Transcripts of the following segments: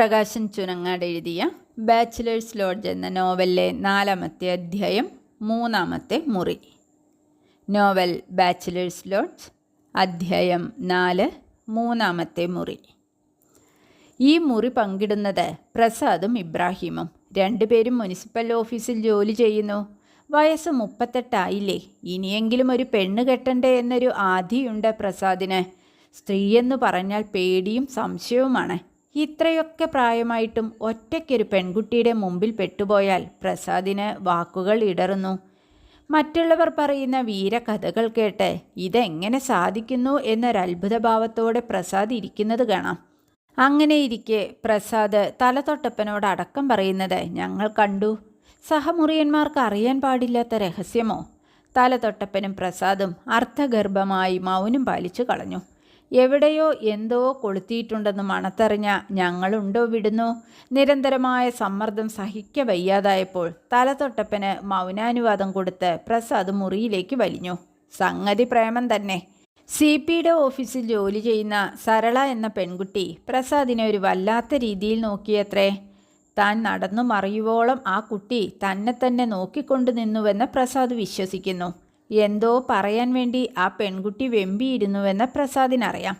പ്രകാശൻ ചുനങ്ങാട് എഴുതിയ bachelors lodge എന്ന നോവലിലെ നാലാമത്തെ അധ്യായം മൂന്നാമത്തെ മുറി. നോവൽ ബാച്ചിലേഴ്സ് ലോഡ്ജ് അധ്യായം നാല് മൂന്നാമത്തെ മുറി. ഈ മുറി പങ്കിടുന്നത് പ്രസാദും ഇബ്രാഹിമും. രണ്ടുപേരും മുനിസിപ്പൽ ഓഫീസിൽ ജോലി ചെയ്യുന്നു. വയസ്സ് മുപ്പത്തെട്ടായില്ലേ? ഇനിയെങ്കിലും ഒരു പെണ്ണ് കെട്ടണ്ടേ എന്നൊരു ആധിയുണ്ട് പ്രസാദിന്. സ്ത്രീയെന്ന് പറഞ്ഞാൽ പേടിയും സംശയവുമാണ്. ഇത്രയൊക്കെ പ്രായമായിട്ടും ഒറ്റയ്ക്കൊരു പെൺകുട്ടിയുടെ മുമ്പിൽ പെട്ടുപോയാൽ പ്രസാദിന് വാക്കുകൾ ഇടറുന്നു. മറ്റുള്ളവർ പറയുന്ന വീരകഥകൾ കേട്ട് ഇതെങ്ങനെ സാധിക്കുന്നു എന്നൊരത്ഭുതഭാവത്തോടെ പ്രസാദ് ഇരിക്കുന്നത് കാണാം. അങ്ങനെ ഇരിക്കെ പ്രസാദ് തലതൊട്ടപ്പനോട് അടക്കം പറയുന്നത് ഞങ്ങൾ കണ്ടു. സഹമുറിയന്മാർക്ക് അറിയാൻ പാടില്ലാത്ത രഹസ്യമോ? തലതൊട്ടപ്പനും പ്രസാദും അർത്ഥഗർഭമായി മൗനം പാലിച്ചു കളഞ്ഞു. എവിടെയോ എന്തോ കൊളുത്തിയിട്ടുണ്ടെന്ന് മണത്തറിഞ്ഞ ഞങ്ങളുണ്ടോ വിടുന്നു? നിരന്തരമായ സമ്മർദ്ദം സഹിക്ക വയ്യാതായപ്പോൾ തലതൊട്ടപ്പന് മൗനാനുവാദം കൊടുത്ത് പ്രസാദ് മുറിയിലേക്ക് വലിഞ്ഞു. സംഗതി പ്രേമം തന്നെ. സി പിയുടെ ഓഫീസിൽ ജോലി ചെയ്യുന്ന സരള എന്ന പെൺകുട്ടി പ്രസാദിനെ ഒരു വല്ലാത്ത രീതിയിൽ നോക്കിയത്രേ. താൻ നടന്നു മറിയുവോളം ആ കുട്ടി തന്നെ തന്നെ നോക്കിക്കൊണ്ടു നിന്നുവെന്ന് പ്രസാദ് വിശ്വസിക്കുന്നു. എന്തോ പറയാൻ വേണ്ടി ആ പെൺകുട്ടി വെമ്പിയിരുന്നുവെന്ന് പ്രസാദിനറിയാം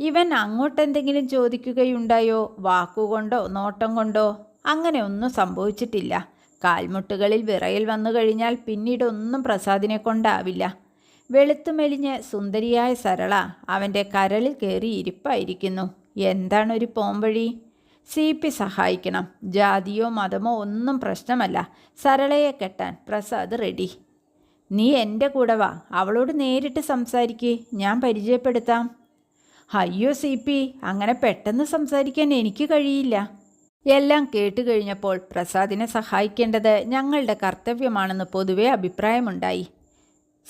ഇവൻ അങ്ങോട്ടെന്തെങ്കിലും ചോദിക്കുകയുണ്ടായോ? വാക്കുകൊണ്ടോ? നോട്ടം കൊണ്ടോ? അങ്ങനെ ഒന്നും സംഭവിച്ചിട്ടില്ല. കാൽമുട്ടുകളിൽ വിറയിൽ വന്നു കഴിഞ്ഞാൽ പിന്നീട് ഒന്നും പ്രസാദിനെ കൊണ്ടാവില്ല. വെളുത്തുമെലിഞ്ഞ് സുന്ദരിയായ സരള അവന്റെ കരളിൽ കയറി ഇരിപ്പായിരിക്കുന്നു. എന്താണൊരു പോംവഴി? സി പി സഹായിക്കണം. ജാതിയോ മതമോ ഒന്നും പ്രശ്നമല്ല. സരളയെ കെട്ടാൻ പ്രസാദ് റെഡി. നീ എന്റെ കൂടെ വാ. അവളോട് നേരിട്ട് സംസാരിക്ക്. ഞാൻ പരിചയപ്പെടുത്താം. അയ്യോ സി പി. അങ്ങനെ പെട്ടെന്ന് സംസാരിക്കാൻ എനിക്ക് കഴിയില്ല. എല്ലാം കേട്ടു കഴിഞ്ഞപ്പോൾ പ്രസാദിനെ സഹായിക്കേണ്ടത് ഞങ്ങളുടെ കർത്തവ്യമാണെന്ന് പൊതുവെ അഭിപ്രായമുണ്ടായി.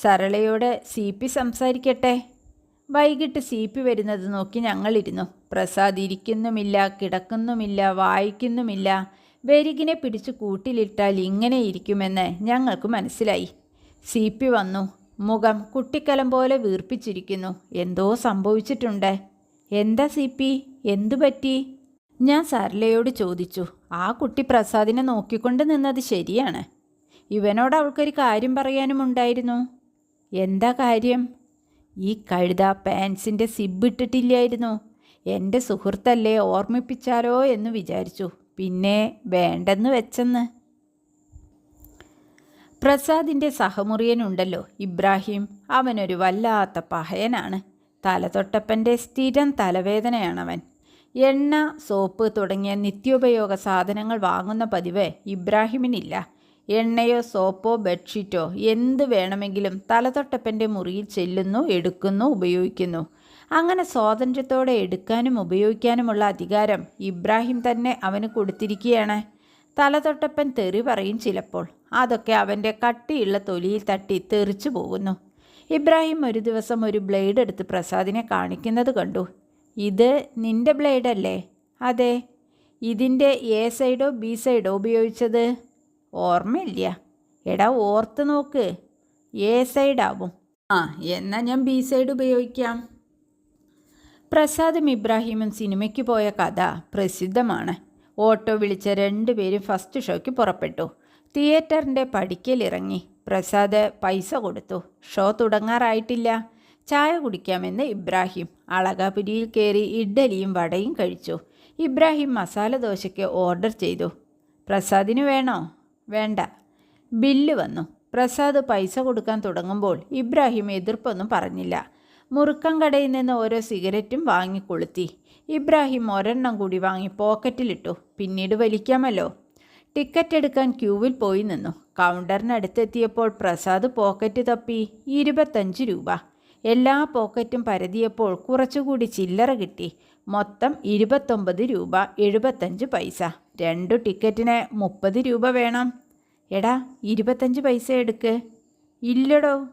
സരളയോട് സി പി സംസാരിക്കട്ടെ? വൈകിട്ട് സി പി വരുന്നത് നോക്കി ഞങ്ങളിരുന്നു. പ്രസാദ് ഇരിക്കുന്നുമില്ല കിടക്കുന്നുമില്ല വായിക്കുന്നുമില്ല. വെരികിനെ പിടിച്ച് കൂട്ടിലിട്ടാൽ ഇങ്ങനെ ഇരിക്കുമെന്ന് ഞങ്ങൾക്ക് മനസ്സിലായി. സി പി വന്നു. മുഖം കുട്ടിക്കലം പോലെ വീർപ്പിച്ചിരിക്കുന്നു. എന്തോ സംഭവിച്ചിട്ടുണ്ട്. എന്താ സി പി എന്തു പറ്റി? ഞാൻ സരളയോട് ചോദിച്ചു. ആ കുട്ടി പ്രസാദിനെ നോക്കിക്കൊണ്ട് നിന്നത് ശരിയാണ്. ഇവനോട് അവൾക്കൊരു കാര്യം പറയാനും ഉണ്ടായിരുന്നു. എന്താ കാര്യം? ഈ കഴുത പാൻസിന്റെ സിബ് ഇട്ടിട്ടില്ലായിരുന്നു. എന്റെ സുഹൃത്തല്ലേ ഓർമ്മിപ്പിച്ചാലോ എന്ന് വിചാരിച്ചു. പിന്നെ വേണ്ടെന്ന് വെച്ചെന്ന്. പ്രസാദിന്റെ സഹമുറിയനുണ്ടല്ലോ ഇബ്രാഹിം. അവനൊരു വല്ലാത്ത പഹയനാണ്. തലതൊട്ടപ്പന്റെ സ്ഥിരം തലവേദനയാണവൻ. എണ്ണ സോപ്പ് തുടങ്ങിയ നിത്യോപയോഗ സാധനങ്ങൾ വാങ്ങുന്ന പതിവ് ഇബ്രാഹിമിനില്ല. എണ്ണയോ സോപ്പോ ബെഡ്ഷീറ്റോ എന്ത് വേണമെങ്കിലും തലതൊട്ടപ്പന്റെ മുറിയിൽ ചെല്ലുന്നു എടുക്കുന്നു ഉപയോഗിക്കുന്നു. അങ്ങനെ സ്വാതന്ത്ര്യത്തോടെ എടുക്കാനും ഉപയോഗിക്കാനുമുള്ള അധികാരം ഇബ്രാഹിം തന്നെ അവന് കൊടുത്തിരിക്കുകയാണ്. തലതൊട്ടപ്പൻ തെറി പറയും ചിലപ്പോൾ. അതൊക്കെ അവന്റെ കട്ടിയുള്ള തൊലിയിൽ തട്ടി തെറിച്ചു പോകുന്നു. ഇബ്രാഹിം ഒരു ദിവസം ഒരു ബ്ലേഡ് എടുത്ത് പ്രസാദിനെ കാണിക്കുന്നത് കണ്ടു. ഇത് നിന്റെ ബ്ലേഡല്ലേ? അതെ. ഇതിന്റെ എ സൈഡോ ബി സൈഡോ ഉപയോഗിച്ചത്? ഓർമ്മയില്ല. എടാ ഓർത്ത് നോക്ക്. എ സൈഡാവും. ആ എന്നാൽ ഞാൻ ബി സൈഡ് ഉപയോഗിക്കാം. പ്രസാദും ഇബ്രാഹിമും സിനിമയ്ക്ക് പോയ കഥ പ്രസിദ്ധമാണ്. ഓട്ടോ വിളിച്ച രണ്ടുപേരും ഫസ്റ്റ് ഷോയ്ക്ക് പുറപ്പെട്ടു. തിയേറ്ററിന്റെ പടിക്കലിറങ്ങി. പ്രസാദ് പൈസ കൊടുത്തു. ഷോ തുടങ്ങാറായിട്ടില്ല. ചായ കുടിക്കാമെന്ന് ഇബ്രാഹിം. അളകാപുരിയിൽ കയറി ഇഡ്ഡലിയും വടയും കഴിച്ചു. ഇബ്രാഹിം മസാല ദോശയ്ക്ക് ഓർഡർ ചെയ്തു. പ്രസാദിന് വേണോ? വേണ്ട. ബില്ല് വന്നു. പ്രസാദ് പൈസ കൊടുക്കാൻ തുടങ്ങുമ്പോൾ ഇബ്രാഹിം എതിർപ്പൊന്നും പറഞ്ഞില്ല. മുറുക്കം കടയിൽ നിന്ന് ഓരോ സിഗരറ്റും വാങ്ങി കൊളുത്തി ഇബ്രാഹിം ഒരെണ്ണം കൂടി വാങ്ങി പോക്കറ്റിലിട്ടു. പിന്നീട് വലിക്കാമല്ലോ. ടിക്കറ്റ് എടുക്കാൻ ക്യൂവിൽ പോയി നിന്നു. കൗണ്ടറിനടുത്തെത്തിയപ്പോൾ പ്രസാദ് പോക്കറ്റ് തപ്പി ഇരുപത്തഞ്ച് രൂപ. എല്ലാ പോക്കറ്റും പരതിയപ്പോൾ കുറച്ചുകൂടി ചില്ലറ കിട്ടി. മൊത്തം ഇരുപത്തൊമ്പത് രൂപ എഴുപത്തഞ്ച് പൈസ. രണ്ടു ടിക്കറ്റിന് മുപ്പത് രൂപ വേണം. എടാ ഇരുപത്തഞ്ച് പൈസ എടുക്ക്. ഇല്ലടോ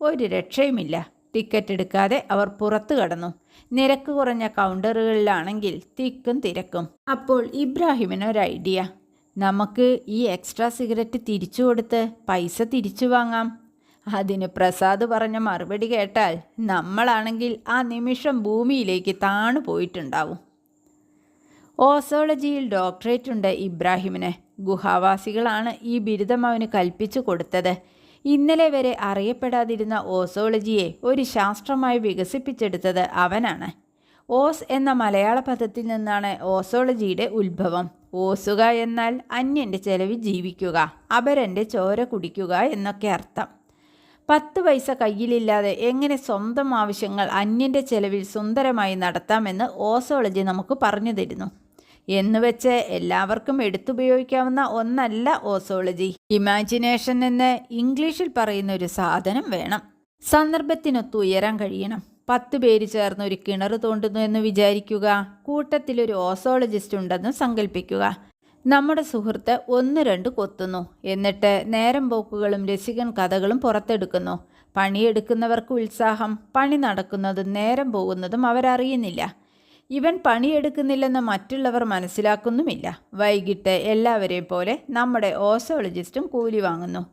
ഒരു രക്ഷയുമില്ല. ടിക്കറ്റ് എടുക്കാതെ അവർ പുറത്തു കടന്നു. നിരക്ക് കുറഞ്ഞ കൗണ്ടറുകളിലാണെങ്കിൽ തിക്കും തിരക്കും. അപ്പോൾ ഇബ്രാഹിമിന് ഒരു ഐഡിയ. നമുക്ക് ഈ എക്സ്ട്രാ സിഗരറ്റ് തിരിച്ചു കൊടുത്ത് പൈസ തിരിച്ചു വാങ്ങാം. അതിന് പ്രസാദ് പറഞ്ഞ മറുപടി കേട്ടാൽ നമ്മളാണെങ്കിൽ ആ നിമിഷം ഭൂമിയിലേക്ക് താണു പോയിട്ടുണ്ടാവും. ഓസോളജിയിൽ ഡോക്ടറേറ്റ് ഉണ്ട് ഇബ്രാഹിമിന്. ഗുഹാവാസികളാണ് ഈ ബിരുദം അവന് കൽപ്പിച്ചു കൊടുത്തത്. ഇന്നലെ വരെ അറിയപ്പെടാതിരുന്ന ഓസോളജിയെ ഒരു ശാസ്ത്രമായി വികസിപ്പിച്ചെടുത്തത് അവനാണ്. ഓസ് എന്ന മലയാള പദത്തിൽ നിന്നാണ് ഓസോളജിയുടെ ഉത്ഭവം. ഓസുക എന്നാൽ അന്യന്റെ ചെലവിൽ ജീവിക്കുക അപരന്റെ ചോര കുടിക്കുക എന്നൊക്കെ അർത്ഥം. പത്ത് പൈസ കയ്യിലില്ലാതെ എങ്ങനെ സ്വന്തം ആവശ്യങ്ങൾ അന്യന്റെ ചെലവിൽ സുന്ദരമായി നടത്താമെന്ന് ഓസോളജി നമുക്ക് പറഞ്ഞു തരുന്നു. എന്നുവെച്ച് എല്ലാവർക്കും എടുത്തുപയോഗിക്കാവുന്ന ഒന്നല്ല ഓസോളജി. ഇമാജിനേഷൻ എന്ന് ഇംഗ്ലീഷിൽ പറയുന്ന ഒരു സാധനം വേണം. സന്ദർഭത്തിനൊത്ത് ഉയരാൻ കഴിയണം. പത്ത് പേര് ചേർന്ന് ഒരു കിണർ തോണ്ടുന്നു എന്ന് വിചാരിക്കുക. കൂട്ടത്തിൽ ഒരു ഓസോളജിസ്റ്റ് ഉണ്ടെന്ന് സങ്കല്പിക്കുക നമ്മുടെ സുഹൃത്ത് ഒന്ന് രണ്ട് കൊത്തുന്നു. എന്നിട്ട് നേരം പോക്കുകളും രസികൻ കഥകളും പുറത്തെടുക്കുന്നു. പണിയെടുക്കുന്നവർക്ക് ഉത്സാഹം. പണി നടക്കുന്നതും നേരം പോകുന്നതും അവരറിയുന്നില്ല. ഇവൻ പണിയെടുക്കുന്നില്ലെന്ന് മറ്റുള്ളവർ മനസ്സിലാക്കുന്നുമില്ല. വൈകിട്ട് എല്ലാവരെയും പോലെ നമ്മുടെ ഓസോളജിസ്റ്റും കൂലി വാങ്ങുന്നു.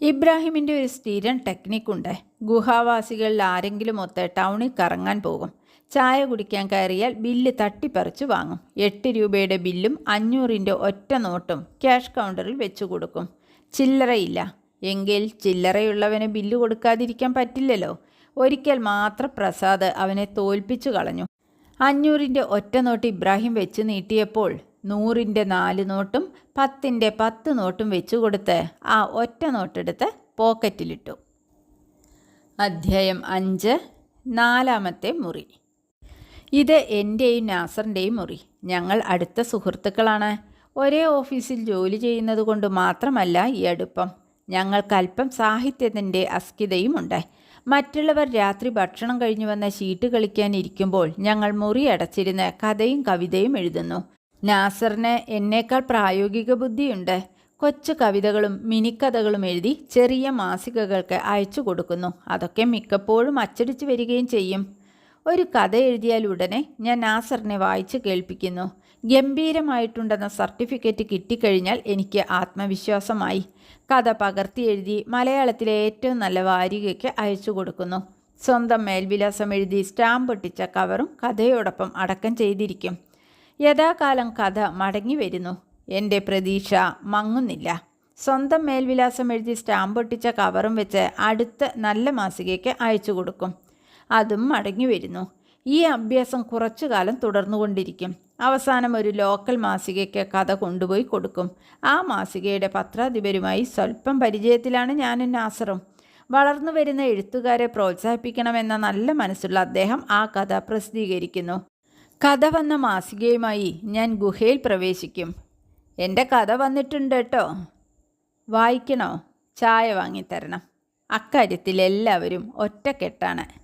ഇബ്രാഹിമിന്റെ ഒരു സ്ഥിരം ടെക്നിക്കുണ്ട് ഗുഹാവാസികളിൽ ആരെങ്കിലും ഒത്ത് ടൗണിൽ കറങ്ങാൻ പോകും. ചായ കുടിക്കാൻ കയറിയാൽ ബില്ല് തട്ടിപ്പറിച്ചു വാങ്ങും. എട്ട് രൂപയുടെ ബില്ലും അഞ്ഞൂറിന്റെ ഒറ്റ നോട്ടും ക്യാഷ് കൗണ്ടറിൽ വെച്ചു കൊടുക്കും. ചില്ലറയില്ല. എങ്കിൽ ചില്ലറയുള്ളവന് ബില്ല് കൊടുക്കാതിരിക്കാൻ പറ്റില്ലല്ലോ. ഒരിക്കൽ മാത്രം പ്രസാദ് അവനെ തോൽപ്പിച്ചു കളഞ്ഞു. അഞ്ഞൂറിന്റെ ഒറ്റ നോട്ട് ഇബ്രാഹിം വെച്ച് നീട്ടിയപ്പോൾ നൂറിന്റെ നാല് നോട്ടും പത്തിന്റെ പത്ത് നോട്ടും വെച്ചു കൊടുത്ത് ആ ഒറ്റ നോട്ടെടുത്ത് പോക്കറ്റിലിട്ടു. അധ്യായം അഞ്ച് നാലാമത്തെ മുറി. ഇത് എന്റെയും നാസറിന്റെയും മുറി. ഞങ്ങൾ അടുത്ത സുഹൃത്തുക്കളാണ്. ഒരേ ഓഫീസിൽ ജോലി ചെയ്യുന്നത് കൊണ്ട് മാത്രമല്ല ഈ അടുപ്പം. ഞങ്ങൾക്കല്പം സാഹിത്യത്തിന്റെ അസ്കിതയുമുണ്ട് മറ്റുള്ളവർ രാത്രി ഭക്ഷണം കഴിഞ്ഞു വന്ന ഷീട്ട് കളിക്കാൻ ഇരിക്കുമ്പോൾ ഞങ്ങൾ മുറി അടച്ചിരുന്ന് കഥയും കവിതയും എഴുതുന്നു. നാസറിന് എന്നേക്കാൾ പ്രായോഗിക ബുദ്ധിയുണ്ട്. കൊച്ചു കവിതകളും മിനിക്കഥകളും എഴുതി ചെറിയ മാസികകൾക്ക് അയച്ചു കൊടുക്കുന്നു. അതൊക്കെ മിക്കപ്പോഴും അച്ചടിച്ചു വരികയും ചെയ്യും. ഒരു കഥ എഴുതിയാൽ ഉടനെ ഞാൻ നാസറിനെ വായിച്ച് കേൾപ്പിക്കുന്നു. ഗംഭീരമായിട്ടുണ്ടെന്ന സർട്ടിഫിക്കറ്റ് കിട്ടിക്കഴിഞ്ഞാൽ എനിക്ക് ആത്മവിശ്വാസമായി. കഥ പകർത്തി എഴുതി മലയാളത്തിലെ ഏറ്റവും നല്ല വാരികയ്ക്ക് അയച്ചു കൊടുക്കുന്നു. സ്വന്തം മേൽവിലാസം എഴുതി സ്റ്റാമ്പ് ഒട്ടിച്ച കവറും കഥയോടൊപ്പം അടക്കം ചെയ്തിരിക്കും. യഥാകാലം കഥ മടങ്ങി വരുന്നു. എന്റെ പ്രതീക്ഷ മങ്ങുന്നില്ല. സ്വന്തം മേൽവിലാസം എഴുതി സ്റ്റാമ്പ് ഒട്ടിച്ച കവറും വെച്ച് അടുത്ത നല്ല മാസികയ്ക്ക് അയച്ചു കൊടുക്കും. അതും മടങ്ങി വരുന്നു. ഈ അഭ്യാസം കുറച്ചു കാലം തുടർന്നുകൊണ്ടിരിക്കും. അവസാനം ഒരു ലോക്കൽ മാസികയ്ക്ക് കഥ കൊണ്ടുപോയി കൊടുക്കും. ആ മാസികയുടെ പത്രാധിപരുമായി സ്വല്പം പരിചയത്തിലാണ് ഞാനും നാസറും. വളർന്നു വരുന്ന എഴുത്തുകാരെ പ്രോത്സാഹിപ്പിക്കണമെന്ന നല്ല മനസ്സുള്ള അദ്ദേഹം ആ കഥ പ്രസിദ്ധീകരിക്കുന്നു. കഥ വന്ന മാസികയുമായി ഞാൻ ഗുഹയിൽ പ്രവേശിക്കും. എന്റെ കഥ വന്നിട്ടുണ്ട് കേട്ടോ. വായിക്കണോ? ചായ വാങ്ങിത്തരണം. അക്കാര്യത്തിൽ എല്ലാവരും ഒറ്റക്കെട്ടാണ്.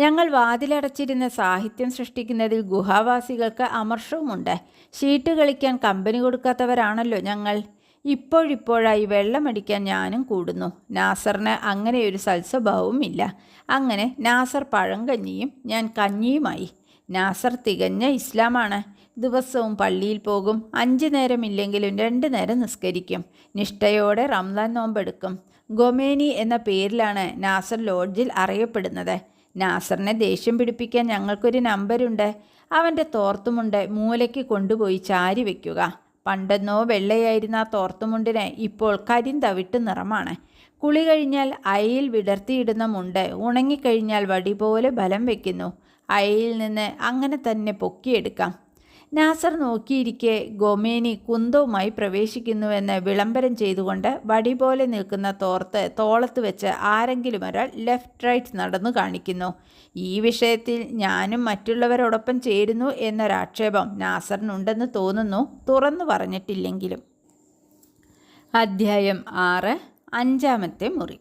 ഞങ്ങൾ വാതിലടച്ചിരുന്ന സാഹിത്യം സൃഷ്ടിക്കുന്നതിൽ ഗുഹാവാസികൾക്ക് അമർഷവുമുണ്ട്. ഷീറ്റ് കളിക്കാൻ കമ്പനി കൊടുക്കാത്തവരാണല്ലോ ഞങ്ങൾ. ഇപ്പോഴിപ്പോഴായി വെള്ളമടിക്കാൻ ഞാനും കൂടുന്നു. നാസറിന് അങ്ങനെ ഒരു സൽസ്വഭാവവും ഇല്ല അങ്ങനെ നാസർ പഴങ്കഞ്ഞിയും ഞാൻ കഞ്ഞിയുമായി. നാസർ തികഞ്ഞ ഇസ്ലാമാണ്. ദിവസവും പള്ളിയിൽ പോകും. അഞ്ച് നേരമില്ലെങ്കിലും രണ്ട് നേരം നിസ്കരിക്കും. നിഷ്ഠയോടെ റംലാൻ നോമ്പെടുക്കും. ഗൊമേനി എന്ന പേരിലാണ് നാസർ ലോഡ്ജിൽ അറിയപ്പെടുന്നത്. നാസറിനെ ദേഷ്യം പിടിപ്പിക്കാൻ ഞങ്ങൾക്കൊരു നമ്പരുണ്ട്. അവന്റെ തോർത്തുമുണ്ട് മൂലയ്ക്ക് കൊണ്ടുപോയി ചാരി വയ്ക്കുക പണ്ടെന്നോ വെള്ളയായിരുന്ന ആ തോർത്തുമുണ്ടിനെ ഇപ്പോൾ കരിന്തവിട്ട് നിറമാണ്. കുളി കഴിഞ്ഞാൽ അയയിൽ വിടർത്തിയിടുന്ന മുണ്ട് ഉണങ്ങിക്കഴിഞ്ഞാൽ വടി പോലെ ബലം വയ്ക്കുന്നു അയയിൽ നിന്ന് അങ്ങനെ തന്നെ പൊക്കിയെടുക്കാം. നാസർ നോക്കിയിരിക്കെ ഗൊമേനി കുന്തവുമായി പ്രവേശിക്കുന്നുവെന്ന് വിളംബരം ചെയ്തുകൊണ്ട് വടി പോലെ നിൽക്കുന്ന തോർത്ത് തോളത്ത് വെച്ച് ആരെങ്കിലും ഒരാൾ ലെഫ്റ്റ് റൈറ്റ് നടന്നു കാണിക്കുന്നു. ഈ വിഷയത്തിൽ ഞാനും മറ്റുള്ളവരോടൊപ്പം ചേരുന്നു എന്നൊരാക്ഷേപം നാസറിനുണ്ടെന്ന് തോന്നുന്നു. തുറന്നു പറഞ്ഞിട്ടില്ലെങ്കിലും. അധ്യായം ആറ് അഞ്ചാമത്തെ മുറി.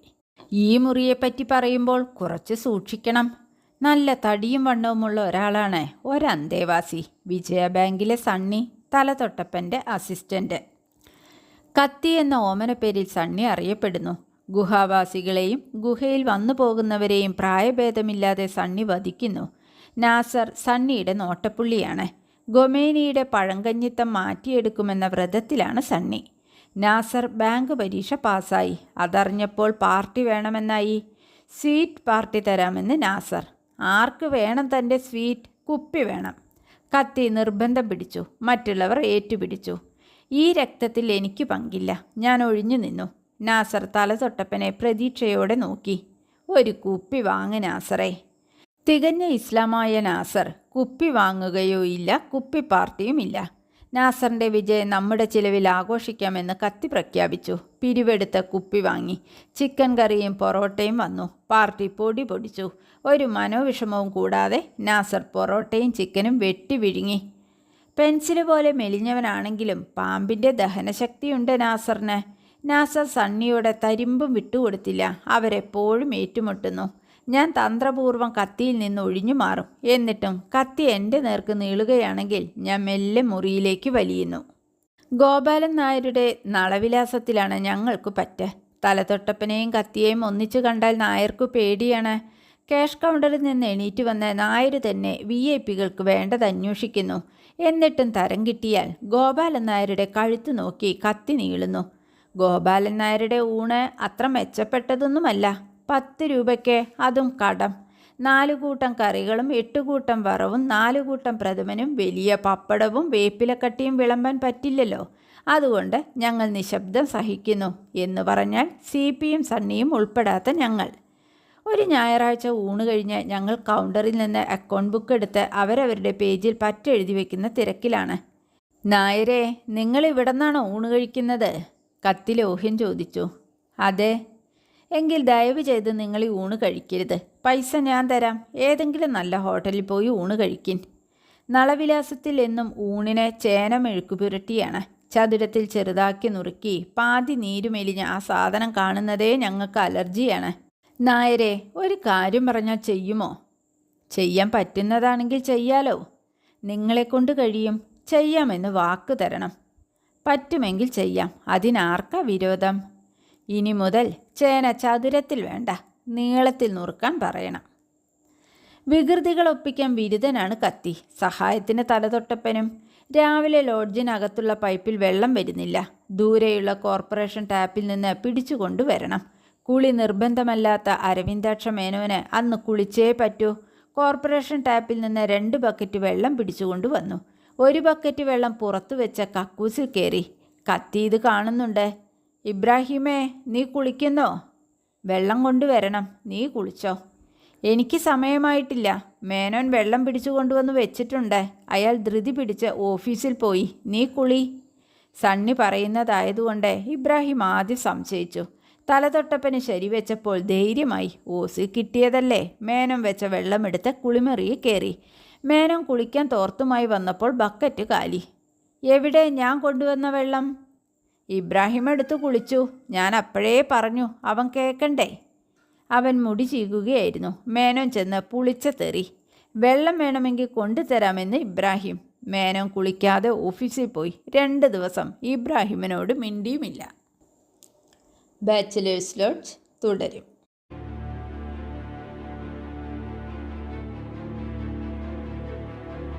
ഈ മുറിയെപ്പറ്റി പറയുമ്പോൾ കുറച്ച് സൂക്ഷിക്കണം. നല്ല തടിയും വണ്ണവുമുള്ള ഒരാളാണ് ഒരന്തേവാസി. വിജയ ബാങ്കിലെ സണ്ണി തലതൊട്ടപ്പന്റെ അസിസ്റ്റന്റ്. കത്തി എന്ന ഓമന പേരിൽ സണ്ണി അറിയപ്പെടുന്നു. ഗുഹാവാസികളെയും ഗുഹയിൽ വന്നു പോകുന്നവരെയും പ്രായഭേദമില്ലാതെ സണ്ണി വധിക്കുന്നു. നാസർ സണ്ണിയുടെ നോട്ടപ്പുള്ളിയാണ്. ഗൊമേനിയുടെ പഴങ്കഞ്ഞിത്തം മാറ്റിയെടുക്കുമെന്ന വ്രതത്തിലാണ് സണ്ണി. നാസർ ബാങ്ക് പരീക്ഷ പാസ്സായി. അതറിഞ്ഞപ്പോൾ പാർട്ടി വേണമെന്നായി. സ്വീറ്റ് പാർട്ടി തരാമെന്ന് നാസർ. ആർക്ക് വേണം തന്റെ സ്വീറ്റ്? കുപ്പി വേണം. കത്തി നിർബന്ധം പിടിച്ചു. മറ്റുള്ളവർ ഏറ്റുപിടിച്ചു. ഈ രക്തത്തിൽ എനിക്ക് പങ്കില്ല. ഞാൻ ഒഴിഞ്ഞു നിന്നു. നാസർ തല തൊട്ടപ്പനെ പ്രതീക്ഷയോടെ നോക്കി. ഒരു കുപ്പി വാങ്ങ് നാസറേ. തികഞ്ഞ ഇസ്ലാമായ നാസർ കുപ്പി വാങ്ങുകയോ ഇല്ല കുപ്പി പാർട്ടിയും ഇല്ല നാസറിന്റെ വിജയം നമ്മുടെ ചിലവിൽ ആഘോഷിക്കാമെന്ന് കത്തി പ്രഖ്യാപിച്ചു. പിരിവെടുത്ത കുപ്പി വാങ്ങി. ചിക്കൻ കറിയും പൊറോട്ടയും വന്നു. പാർട്ടി പൊടി പൊടിച്ചു. ഒരു മനോവിഷമവും കൂടാതെ നാസർ പൊറോട്ടയും ചിക്കനും വെട്ടി വിഴുങ്ങി. പെൻസിൽ പോലെ മെലിഞ്ഞവനാണെങ്കിലും പാമ്പിന്റെ ദഹനശക്തിയുണ്ട് നാസറിന്. നാസർ സണ്ണിയുടെ തരിമ്പും വിട്ടുകൊടുത്തില്ല. അവരെപ്പോഴും ഏറ്റുമുട്ടുന്നു. ഞാൻ തന്ത്രപൂർവം കത്തിയിൽ നിന്ന് ഒഴിഞ്ഞു മാറും. എന്നിട്ടും കത്തി എന്റെ നേർക്ക് നീളുകയാണെങ്കിൽ ഞാൻ മെല്ലെ മുറിയിലേക്ക് വലിയുന്നു. ഗോപാലൻ നായരുടെ നളവിലാസത്തിലാണ് ഞങ്ങൾക്ക് പറ്റ. തലതൊട്ടപ്പനെയും കത്തിയെയും ഒന്നിച്ചു കണ്ടാൽ നായർക്കു പേടിയാണ്. ക്യാഷ് കൗണ്ടറിൽ നിന്ന് എണീറ്റ് വന്ന നായർ തന്നെ വി ഐ പികൾക്ക് വേണ്ടത് അന്വേഷിക്കുന്നു. എന്നിട്ടും തരം കിട്ടിയാൽ ഗോപാലൻ നായരുടെ കഴുത്ത് നോക്കി കത്തി നീളുന്നു. ഗോപാലൻ നായരുടെ ഊണ് അത്ര മെച്ചപ്പെട്ടതൊന്നുമല്ല. പത്ത് രൂപയ്ക്ക് അതും കടം. നാലു കൂട്ടം കറികളും എട്ട് കൂട്ടം വറവും നാലു കൂട്ടം പ്രഥമനും വലിയ പപ്പടവും വേപ്പിലക്കട്ടിയും വിളമ്പാൻ പറ്റില്ലല്ലോ. അതുകൊണ്ട് ഞങ്ങൾ നിശബ്ദം സഹിക്കുന്നു എന്ന് പറഞ്ഞാൽ സി പിയും സണ്ണിയും ഉൾപ്പെടാത്ത ഞങ്ങൾ. ഒരു ഞായറാഴ്ച ഊണ് കഴിഞ്ഞ് ഞങ്ങൾ കൗണ്ടറിൽ നിന്ന് അക്കൗണ്ട് ബുക്ക് എടുത്ത് അവരവരുടെ പേജിൽ പറ്റെഴുതി വെക്കുന്ന തിരക്കിലാണ്. നായരെ നിങ്ങൾ ഇവിടെ നിന്നാണോ ഊണ് കഴിക്കുന്നത്? കത്തിലോഹ്യം ചോദിച്ചു. അതെ എങ്കിൽ ദയവ് ചെയ്ത് നിങ്ങൾ ഈ ഊണ് കഴിക്കരുത്. പൈസ ഞാൻ തരാം. ഏതെങ്കിലും നല്ല ഹോട്ടലിൽ പോയി ഊണ് കഴിക്കിൻ. നളവിലാസത്തിൽ എന്നും ഊണിനെ ചേന മെഴുക്കു പുരട്ടിയാണ്. ചതുരത്തിൽ ചെറുതാക്കി നുറുക്കി പാതി നീരുമെലിഞ്ഞ ആ സാധനം കാണുന്നതേ ഞങ്ങൾക്ക് അലർജിയാണ്. നായരെ ഒരു കാര്യം പറഞ്ഞാൽ ചെയ്യുമോ? ചെയ്യാൻ പറ്റുന്നതാണെങ്കിൽ ചെയ്യാലോ. നിങ്ങളെക്കൊണ്ട് കഴിയും. ചെയ്യാമെന്ന് വാക്ക് തരണം. പറ്റുമെങ്കിൽ ചെയ്യാം. അതിനാർക്കാ വിരോധം? ഇനി മുതൽ ചേന ചതുരത്തിൽ വേണ്ട നീളത്തിൽ നുറുക്കാൻ പറയണം. വികൃതികൾ ഒപ്പിക്കാൻ ബിരുദനാണ് കത്തി. സഹായത്തിന് തലതൊട്ടപ്പനും രാവിലെ ലോഡ്ജിനകത്തുള്ള പൈപ്പിൽ വെള്ളം വരുന്നില്ല. ദൂരെയുള്ള കോർപ്പറേഷൻ ടാപ്പിൽ നിന്ന് പിടിച്ചു കൊണ്ടുവരണം കുളി നിർബന്ധമല്ലാത്ത അരവിന്ദാക്ഷ മേനോന് അന്ന് കുളിച്ചേ പറ്റൂ. കോർപ്പറേഷൻ ടാപ്പിൽ നിന്ന് രണ്ട് ബക്കറ്റ് വെള്ളം പിടിച്ചുകൊണ്ടുവന്നു ഒരു ബക്കറ്റ് വെള്ളം പുറത്തു വെച്ച കക്കൂസിൽ കയറി കത്തി ഇത് കാണുന്നുണ്ട്. ഇബ്രാഹിമേ നീ കുളിക്കുന്നോ? വെള്ളം കൊണ്ടുവരണം നീ കുളിച്ചോ? എനിക്ക് സമയമായിട്ടില്ല. മേനോൻ വെള്ളം പിടിച്ചു കൊണ്ടുവന്ന് വെച്ചിട്ടുണ്ട്. അയാൾ ധൃതി പിടിച്ച് ഓഫീസിൽ പോയി. നീ കുളി. സണ്ണി പറയുന്നതായതുകൊണ്ട് ഇബ്രാഹിം ആദ്യം സംശയിച്ചു. തലതൊട്ടപ്പന് ശരിവെച്ചപ്പോൾ ധൈര്യമായി ഓസി കിട്ടിയതല്ലേ? മേനം വെച്ച വെള്ളമെടുത്ത് കുളിമെറിയെ കയറി. മേനം കുളിക്കാൻ തോർത്തുമായി വന്നപ്പോൾ ബക്കറ്റ് കാലി. എവിടെ? ഞാൻ കൊണ്ടുവന്ന വെള്ളം? ഇബ്രാഹിം എടുത്തു കുളിച്ചു. ഞാൻ അപ്പോഴേ പറഞ്ഞു അവൻ കേൾക്കണ്ടേ അവൻ മുടി ചീകുകയായിരുന്നു. മേനോൻ ചെന്ന് പുളിച്ച തെറി. വെള്ളം വേണമെങ്കിൽ കൊണ്ടുതരാമെന്ന് ഇബ്രാഹിം. മേനോൻ കുളിക്കാതെ ഓഫീസിൽ പോയി. രണ്ട് ദിവസം ഇബ്രാഹിമിനോട് മിണ്ടിയുമില്ല. ബാച്ചിലേഴ്സ് ലോഡ്ജ് തുടരും.